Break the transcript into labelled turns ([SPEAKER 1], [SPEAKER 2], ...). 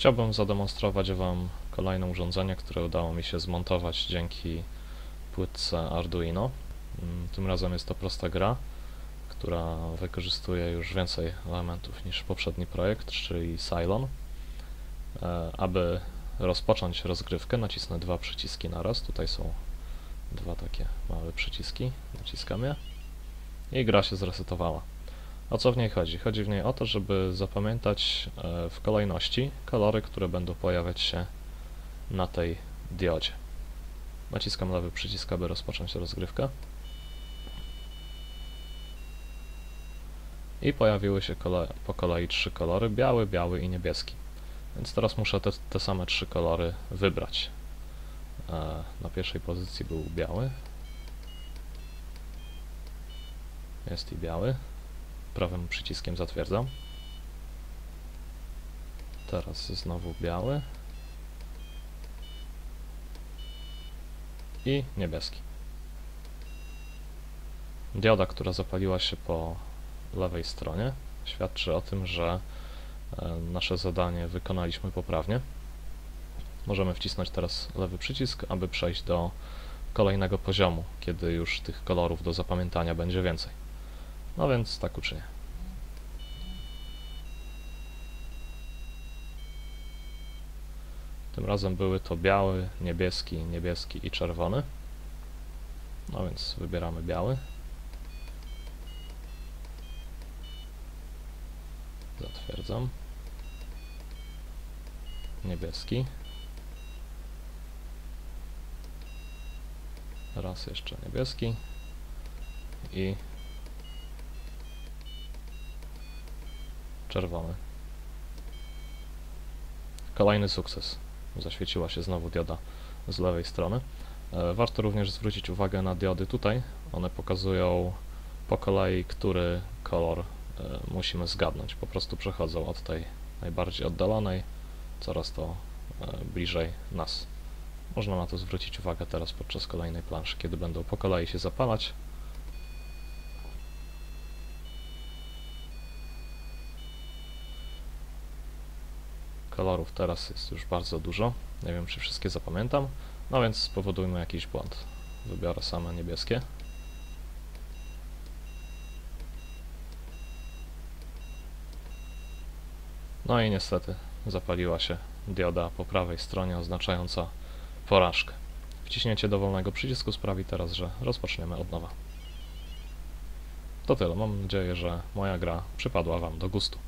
[SPEAKER 1] Chciałbym zademonstrować Wam kolejne urządzenie, które udało mi się zmontować dzięki płytce Arduino. Mm, Tym razem jest to prosta gra, która wykorzystuje już więcej elementów niż poprzedni projekt, czyli Cylon. E, Aby rozpocząć rozgrywkę, nacisnę dwa przyciski naraz. Tutaj są dwa takie małe przyciski. Naciskam je i gra się zresetowała. O co w niej chodzi? Chodzi w niej o to, żeby zapamiętać e, w kolejności kolory, które będą pojawiać się na tej diodzie. Naciskam lewy przycisk, aby rozpocząć rozgrywkę. I pojawiły się po kolei trzy kolory, biały, biały i niebieski. Więc teraz muszę te, te same trzy kolory wybrać. E, na pierwszej pozycji był biały. Jest i biały. Prawym przyciskiem zatwierdzam. Teraz znowu biały. I niebieski. Dioda, która zapaliła się po lewej stronie, świadczy o tym, że e, nasze zadanie wykonaliśmy poprawnie. Możemy wcisnąć teraz lewy przycisk, aby przejść do kolejnego poziomu, kiedy już tych kolorów do zapamiętania będzie więcej. No więc tak uczynię. Tym razem były to biały, niebieski, niebieski i czerwony. No więc wybieramy biały. Zatwierdzam. Niebieski. Raz jeszcze niebieski. I czerwony. Kolejny sukces. Zaświeciła się znowu dioda z lewej strony. E, Warto również zwrócić uwagę na diody tutaj. One pokazują po kolei, który kolor e, musimy zgadnąć. Po prostu przechodzą od tej najbardziej oddalonej coraz to e, bliżej nas. Można na to zwrócić uwagę teraz podczas kolejnej planszy, kiedy będą po kolei się zapalać. Kolorów teraz jest już bardzo dużo. Nie wiem, czy wszystkie zapamiętam. No więc spowodujmy jakiś błąd. Wybiorę same niebieskie. No i niestety zapaliła się dioda po prawej stronie oznaczająca porażkę. Wciśnięcie dowolnego przycisku sprawi teraz, że rozpoczniemy od nowa. To tyle. Mam nadzieję, że moja gra przypadła Wam do gustu.